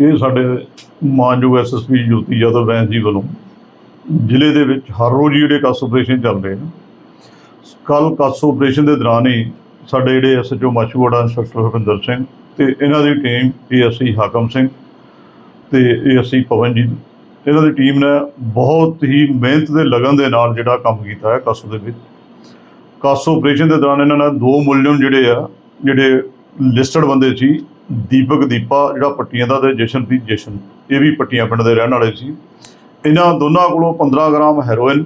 ਇਹ ਸਾਡੇ ਮਾਨਯੋਗ ਐਸਐਸਪੀ ਜੋਤੀ ਯਾਦਵ ਬੈਂਸ ਜੀ ਵੱਲੋਂ ਜ਼ਿਲ੍ਹੇ ਦੇ ਵਿੱਚ ਹਰ ਰੋਜ਼ ਜਿਹੜੇ ਕਸ ਆਪਰੇਸ਼ਨ ਚੱਲ ਰਹੇ ਨੇ। ਕੱਲ ਕਸ ਆਪਰੇਸ਼ਨ ਦੇ ਦੌਰਾਨ ਹੀ ਸਾਡੇ ਜਿਹੜੇ ਐਸਐਚਓ ਮਾਛੂਵਾੜਾ ਇੰਸਪੈਕਟਰ ਹਰਪਿੰਦਰ ਸਿੰਘ ਤੇ ਇਹਨਾਂ ਦੀ ਟੀਮ ਏਐਸਆਈ ਹਾਕਮ ਸਿੰਘ ਤੇ ਏਐਸਆਈ ਪਵਨਜੀਤ ਇਹਨਾਂ ਦੀ ਟੀਮ ਨੇ ਬਹੁਤ ਹੀ ਮਿਹਨਤ ਦੇ ਲਗਨ ਦੇ ਨਾਲ ਜਿਹੜਾ ਕੰਮ ਕੀਤਾ ਹੈ ਕਾਸੋ ਦੇ ਵਿੱਚ। ਕਾਸੋ ਆਪਰੇਸ਼ਨ ਦੇ ਦੌਰਾਨ ਇਹਨਾਂ ਨੇ ਦੋ ਮੁਲਜ਼ਮ ਜਿਹੜੇ ਆ, ਜਿਹੜੇ ਲਿਸਟਡ ਬੰਦੇ ਸੀ ਦੀਪਕ ਦੀਪਾ, ਜਿਹੜਾ ਪੱਟੀਆਂ ਦਾ ਤੇ ਜਸ਼ਨਪ੍ਰੀਤ ਜਸ਼ਨ। ਇਹ ਵੀ ਪੱਟੀਆਂ ਪਿੰਡ ਦੇ ਰਹਿਣ ਵਾਲੇ ਸੀ। ਇਹਨਾਂ ਦੋਨਾਂ ਕੋਲੋਂ 15 ਗ੍ਰਾਮ ਹੈਰੋਇਨ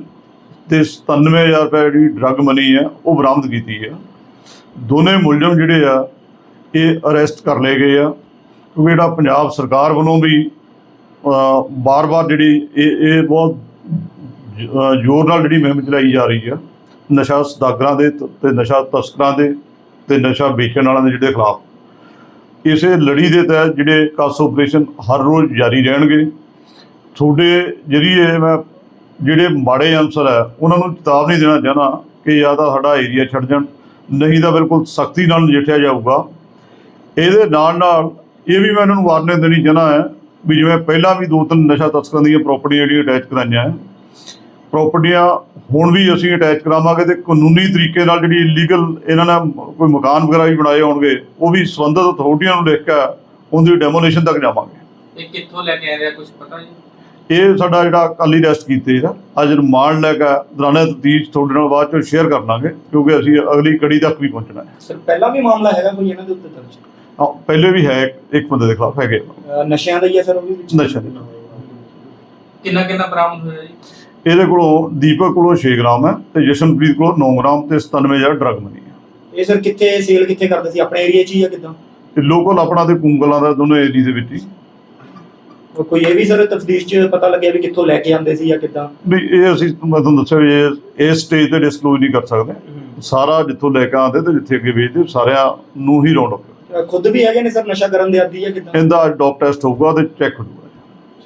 ਤੇ 97000 ਰੁਪਏ ਜਿਹੜੀ ਡਰੱਗ ਮਨੀ ਹੈ, ਉਹ ਬਰਾਮਦ ਕੀਤੀ ਹੈ। ਦੋਨੇ ਮੁਲਜ਼ਮ ਜਿਹੜੇ ਆ, ਇਹ ਅਰੈਸਟ ਕਰ ਲਏ ਗਏ ਆ। ਕਿਉਂਕਿ ਜਿਹੜਾ ਪੰਜਾਬ ਸਰਕਾਰ ਵੱਲੋਂ ਵੀ ਬਾਰ-ਬਾਰ ਜਿਹੜੀ ਇਹ ਇਹ ਬਹੁਤ ਜ਼ੋਰ ਨਾਲ ਜਿਹੜੀ ਮੁਹਿੰਮ ਚਲਾਈ ਜਾ ਰਹੀ ਆ। ਨਸ਼ਾ ਸਦਾਗਰਾਂ ਦੇ ਤ- ਤੇ ਨਸ਼ਾ ਤਸਕਰਾਂ ਦੇ ਤੇ ਨਸ਼ਾ ਵੇਚਣ ਵਾਲਿਆਂ ਦੇ ਜਿਹੜੇ ਖਿਲਾਫ। ਇਸੇ ਲੜੀ ਦੇ ਤਹਿਤ ਜਿਹੜੇ ਕਾਸ ਆਪਰੇਸ਼ਨ ਹਰ ਰੋਜ਼ ਜਾਰੀ ਰਹਿਣਗੇ। ਤੁਹਾਡੇ ਜਰੀਏ ਮੈਂ ਜਿਹੜੇ ਮਾੜੇ ਅਨਸਰ ਹੈ, ਉਹਨਾਂ ਨੂੰ ਚੇਤਾਵਨੀ ਦੇਣਾ ਚਾਹਨਾ ਕਿ ਜਾਂ ਤਾਂ ਸਾਡਾ ਏਰੀਆ ਛੱਡ ਜਾਣ, ਨਹੀਂ ਤਾਂ ਬਿਲਕੁਲ ਸਖਤੀ ਨਾਲ ਨਜਿੱਠਿਆ ਜਾਊਗਾ। ਇਹਦੇ ਨਾਲ ਨਾਲ ਇਹ ਵੀ ਮੈਂ ਇਹਨਾਂ ਨੂੰ ਵਾਰਨਿੰਗ ਦੇਣੀ ਚਾਹਨਾ ਹੈ ਵੀ ਜਿਵੇਂ ਪਹਿਲਾਂ ਵੀ ਦੋ ਤਿੰਨ ਨਸ਼ਾ ਤਸਕਰਾਂ ਦੀਆਂ ਪ੍ਰਾਪਰਟੀਆਂ ਜਿਹੜੀਆਂ ਅਟੈਚ ਕਰਾਈਆਂ ਹੈ ਪ੍ਰਾਪਰਟੀਆਂ ਹੁਣ ਵੀ ਅਸੀਂ ਅਟੈਚ ਕਰਾਵਾਂਗੇ ਤੇ ਕਾਨੂੰਨੀ ਤਰੀਕੇ ਨਾਲ ਜਿਹੜੀ ਇਲੀਗਲ ਇਹਨਾਂ ਨੇ ਕੋਈ ਮਕਾਨ ਵਗੈਰਾ ਵੀ ਬਣਾਏ ਹੋਣਗੇ ਉਹ ਵੀ ਸੰਬੰਧਿਤ ਅਥਾਰਟੀਆਂ ਨੂੰ ਲਿਖ ਕੇ ਉਹਦੀ ਡੈਮੋਲੇਸ਼ਨ ਤੱਕ ਜਾਵਾਂਗੇ। ਇਹ ਕਿੱਥੋਂ ਲੈ ਕੇ ਆਏ ਆ ਕੁਝ ਪਤਾ ਜੀ? ਇਹ ਸਾਡਾ ਜਿਹੜਾ ਕੱਲ ਰੈਸਟ ਕੀਤੇ ਆ। ਅੱਜ ਰਿਮਾਂਡ ਲੈ ਕੇ ਦੌਰਾਨੇ ਤਫਤੀਸ਼ ਤੁਹਾਡੇ ਨਾਲ ਬਾਅਦ ਚੋਂ ਸ਼ੇਅਰ ਕਰ ਲਾਂਗੇ ਕਿਉਂਕਿ ਅਸੀਂ ਅਗਲੀ ਕੜੀ ਤੱਕ ਵੀ ਪਹੁੰਚਣਾ ਹੈ। ਸਰ ਪਹਿਲਾਂ ਵੀ ਮਾਮਲਾ ਹੈਗਾ ਕੋਈ ਇਹਨਾਂ ਦੇ ਉੱਤੇ ਦਰਜ? ਹਾਂ, ਪਹਿਲੇ ਵੀ ਹੈ ਇੱਕ- ਬੰਦੇ ਦੇ ਖਿਲਾਫ ਹੈਗੇ ਨਸ਼ਿਆਂ ਦਾ ਹੀ ਹੈ ਸਰ ਉਹ ਵੀ ਵਿੱਚ? ਨਸ਼ਾ ਕਿੰਨਾ ਕਿੰਨਾ ਬਰਾਮਦ ਹੋਇਆ ਜੀ? ਇਹਦੇ ਕੋਲੋਂ ਦੀਪਕ ਕੋਲੋਂ 6 ਗ੍ਰਾਮ ਹੈ ਤੇ ਜਸ਼ਨਪ੍ਰੀਤ ਕੋਲੋਂ 9 ਗ੍ਰਾਮ ਤੇ 97000 ਡਰਗ ਮਨੀ ਹੈ। ਇਹ ਸਰ ਕਿੱਥੇ ਸੇਲ ਕਿੱਥੇ ਕਰਦੇ ਸੀ? ਆਪਣੇ ਏਰੀਆ 'ਚ ਹੀ ਜਾਂ ਕਿੱਦਾਂ? ਤੇ ਲੋਕਲ ਆਪਣਾ ਤੇ ਕੁੰਗਲਾਂ ਦਾ ਦੋਨੋਂ ਏਰੀਆ ਦੇ ਵਿੱਚ ਹੀ। ਕੋਈ ਇਹ ਵੀ ਸਰ ਤਫਤੀਸ਼ 'ਚ ਪਤਾ ਲੱਗਿਆ ਵੀ ਕਿੱਥੋਂ ਲੈ ਕੇ ਆਉਂਦੇ ਸੀ ਜਾਂ ਕਿੱਦਾਂ? ਵੀ ਇਹ ਅਸੀਂ ਮੈਂ ਤੁਹਾਨੂੰ ਦੱਸਿਆ ਵੀ ਇਹ ਇਸ ਸਟੇਜ ਤੇ ਡਿਸਕਲੋਜ਼ ਨਹੀਂ ਕਰ ਸਕਦੇ। ਸਾਰਾ ਜਿੱਥੋਂ ਲੈ ਕੇ ਆਉਂਦੇ ਤੇ ਜਿੱਥੇ ਅੱਗੇ ਵੇਚਦੇ ਸਾਰਿਆਂ ਨੂੰ ਹੀ ਰਾਉਂਡ ਅਪ ਖੁਦ ਵੀ ਹੈਗੇ ਨੇ ਸਰ ਨਸ਼ਾ ਕਰਨ ਦੇ ਆਦੀ ਜਾਂ ਕਿੱਦਾਂ? ਇਹਦਾ ਡੋਪ ਟੈਸਟ ਹੋਊਗਾ ਤੇ ਚੈੱਕ ਹੋਊਗਾ।